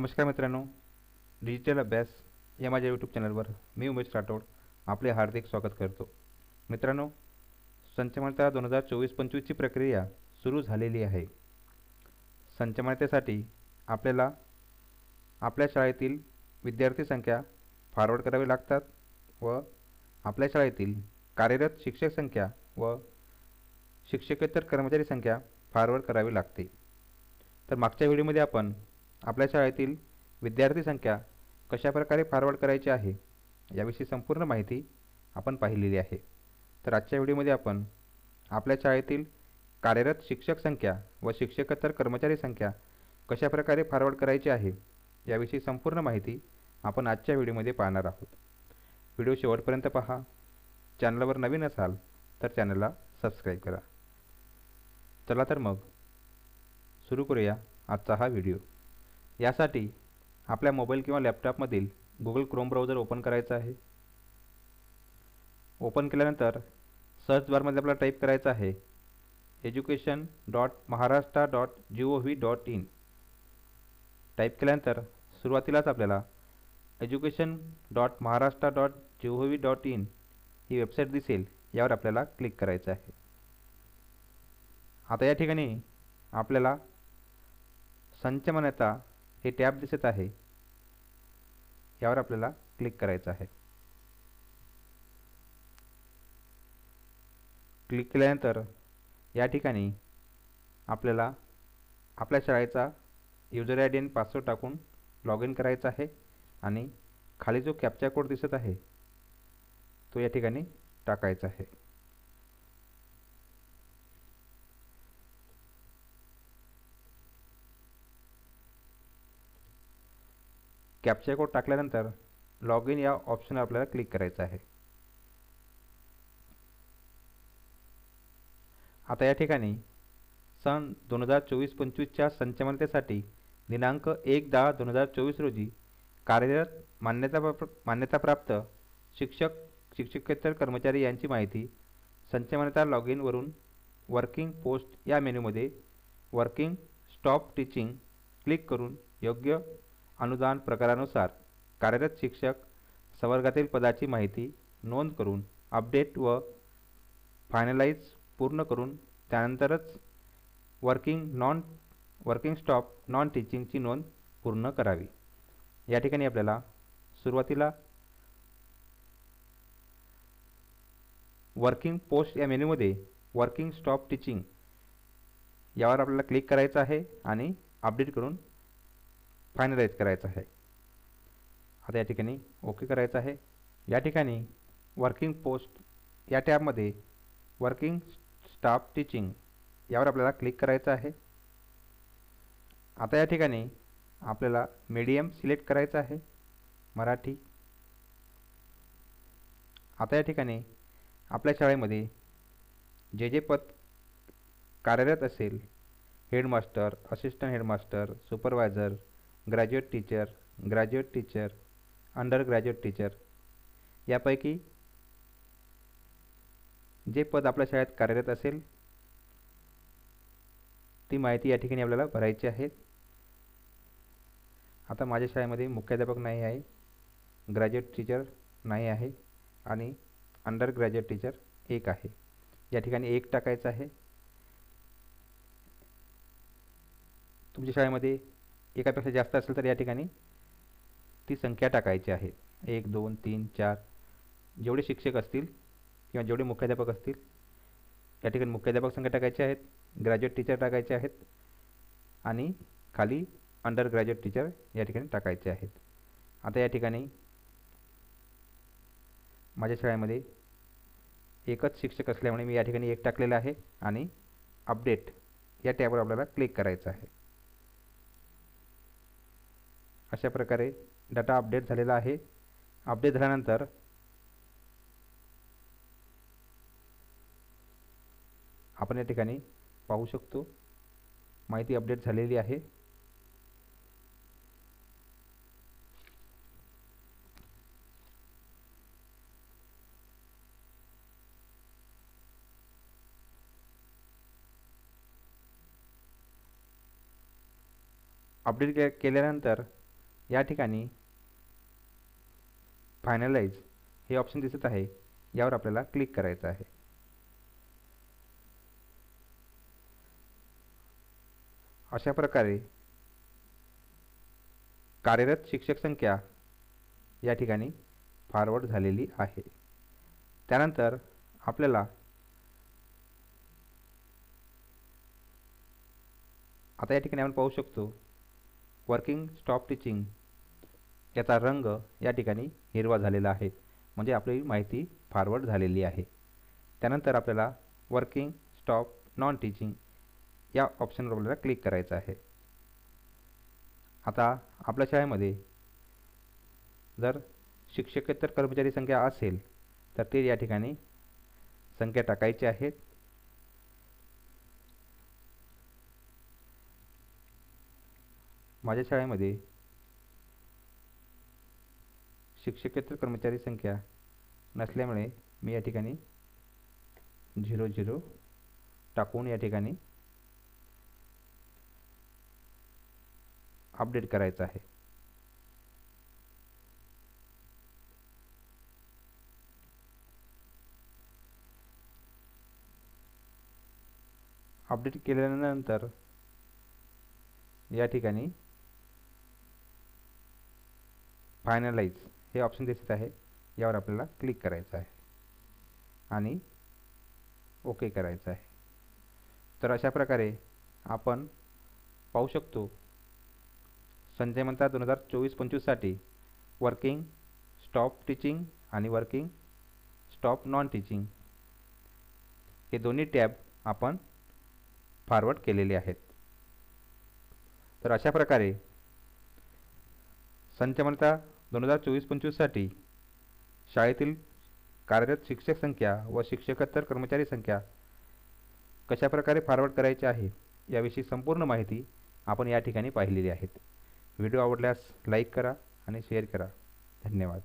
नमस्कार मित्रांनो डिजिटल अभ्यास या माझ्या यूट्यूब चॅनलवर मी उमेश राठोड आपले हार्दिक स्वागत करतो. मित्रांनो संचमान्यता दोन हजार चोवीस पंचवीसची प्रक्रिया सुरू झालेली आहे. संचमान्यतेसाठी आपल्याला आपल्या शाळेतील विद्यार्थी संख्या फॉरवर्ड करावी लागतात व आपल्या शाळेतील कार्यरत शिक्षक संख्या व शिक्षकेतर कर्मचारी संख्या फॉरवर्ड करावी लागते. तर मागच्या व्हिडिओमध्ये आपण आपल्या शाळेतील विद्यार्थी संख्या कशाप्रकारे फॉरवर्ड करायची आहे याविषयी संपूर्ण माहिती आपण पाहिलेली आहे. तर आजच्या व्हिडिओमध्ये आपण आपल्या शाळेतील कार्यरत शिक्षक संख्या व शिक्षकेतर कर्मचारी संख्या कशाप्रकारे फॉरवर्ड करायची आहे याविषयी संपूर्ण माहिती आपण आजच्या व्हिडिओमध्ये पाहणार आहोत. व्हिडिओ शेवटपर्यंत पहा. चॅनलवर नवीन असाल तर चॅनलला सबस्क्राईब करा. चला तर मग सुरू करूया आजचा हा व्हिडिओ. यासाठी आपल्या मोबाईल किंवा लॅपटॉपमधील गुगल क्रोम ब्राउझर ओपन करायचा आहे. ओपन केल्यानंतर सर्च बारमध्ये आपल्याला टाईप करायचं आहे education dot Maharashtra dot G O V dot in type केल्यानंतर सुरुवातीलाच आपल्याला education dot Maharashtra dot G O V dot in he website दिसेल यावर आपल्याला क्लिक करायचं आहे. आता या ठिकाणी आपल्याला संचमनता हे टॅब दिसत आहे. यावर आपल्याला क्लिक करायचं आहे. क्लिक केल्यानंतर या ठिकाणी आपल्याला आपल्या शाळेचा युजर आय डी आणि पासवर्ड टाकून लॉग इन करायचा आहे आणि खाली जो कॅप्चा कोड दिसत आहे तो या ठिकाणी टाकायचा आहे. कॅप्चर कोड टाकल्यानंतर लॉग इन या ऑप्शनवर आपल्याला क्लिक करायचं आहे. आता या ठिकाणी सन दोन हजार चोवीस पंचवीसच्या संचमानतेसाठी दिनांक एक दहा दोन हजार चोवीस रोजी कार्यरत मान्यता मान्यताप्राप्त शिक्षक शिक्षकेतर कर्मचारी यांची माहिती संचमनता लॉग इनवरून वर्किंग पोस्ट या मेनूमध्ये वर्किंग स्टॉप टीचिंग क्लिक करून योग्य अनुदान प्रकारानुसार कार्यरत शिक्षक संवर्गातील पदाची माहिती नोंद करून अपडेट व फायनलाइज पूर्ण करून त्यानंतरच working non working stop non टीचिंगची नोंद पूर्ण करावी. या ठिकाणी आपल्याला सुरुवातीला वर्किंग पोस्ट या मेन्यूमध्ये वर्किंग स्टॉप टीचिंग यावर आपल्याला क्लिक करायचं आहे आणि अपडेट करून फायनलाइज करायचं आहे. आता या ठिकाणी ओके करायचं आहे. या ठिकाणी वर्किंग पोस्ट या टॅबमध्ये वर्किंग स्टाफ टीचिंग यावर आपल्याला क्लिक करायचं आहे. आता या ठिकाणी आपल्याला मीडियम सिलेक्ट करायचं आहे मराठी. आता या ठिकाणी आपल्या शाळेमध्ये जे जे पद कार्यरत असेल headmaster assistant headmaster supervisor graduate teacher graduate teacher undergraduate teacher. यापैकी जे पद आपल्या शाळेत कार्यरत असेल ती माहिती या ठिकाणी आपल्याला भरायची आहे. आता माझ्या शाळेमध्ये मुख्याध्यापक नाही आहे ग्रॅज्युएट टीचर नाही आहे आणि अंडर ग्रॅज्युएट टीचर एक आहे. या ठिकाणी एक टाकायचं आहे. तुमच्या शाळेमध्ये एकापेक्षा जास्त असेल तर या ठिकाणी ती संख्या टाकायची आहे. एक दोन तीन चार. जेवढे शिक्षक असतील किंवा जेवढे मुख्याध्यापक असतील या ठिकाणी मुख्याध्यापक संख्या टाकायचे आहेत ग्रॅज्युएट टीचर टाकायचे आहेत आणि खाली अंडर ग्रॅज्युएट टीचर या ठिकाणी टाकायचे आहेत. आता या ठिकाणी माझ्या शाळेमध्ये एकच शिक्षक असल्यामुळे मी या ठिकाणी एक टाकलेलं आहे आणि अपडेट या टॅबवर आपल्याला क्लिक करायचं आहे. अशा प्रकारे डाटा अपडेट झालेला आहे. अपडेट झाल्यानंतर आपण या ठिकाणी पाहू शकतो माहिती अपडेट झालेली आहे. अपडेट के केल्यानंतर या ठिकाणी फायनलाइज हे ऑप्शन दिसत आहे. यावर आपल्याला क्लिक करायचं आहे. अशा प्रकारे कार्यरत शिक्षक संख्या या ठिकाणी फॉरवर्ड झालेली आहे. त्यानंतर आपल्याला आता या ठिकाणी आपण पाहू शकतो वर्किंग स्टॉप टीचिंग याचा रंग या ठिकाणी हिरवा झालेला आहे. म्हणजे आपली माहिती फॉरवर्ड झालेली आहे. त्यानंतर आपल्याला वर्किंग स्टॉप नॉन टीचिंग या ऑप्शनवर आपल्याला क्लिक करायचं आहे. आता आपल्या शाळेमध्ये जर शिक्षकेतर कर्मचारी संख्या असेल तर ते या ठिकाणी संख्या टाकायची आहेत. माझ्या शाळेमध्ये शिक्षकेतर कर्मचारी संख्या नसल्यामुळे मी या ठिकाणी झिरो झिरो टाकून या ठिकाणी अपडेट करायचं आहे. अपडेट केल्यानंतर या ठिकाणी फायनलाइज हे ऑप्शन दिसत आहे. यावर आपल्याला क्लिक करायचं आहे. आणि ओके करायचं आहे. तर अशा प्रकारे आपण पाहू शकतो संजय मंत्रा दोन हजार चोवीस पंचवीससाठी वर्किंग स्टॉप टीचिंग आणि वर्किंग स्टॉप नॉन टीचिंग हे दोन्ही टॅब आपण फॉरवर्ड केलेले आहेत. तर अशा प्रकारे संचमनता दोन हजार चोवीस पंचवीससाठी शाळेतील कार्यरत शिक्षक संख्या व शिक्षकोत्तर कर्मचारी संख्या कशाप्रकारे फॉरवर्ड करायची आहे याविषयी संपूर्ण माहिती आपण या ठिकाणी पाहिलेली आहेत व्हिडिओ आवडल्यास लाईक करा आणि शेअर करा. धन्यवाद.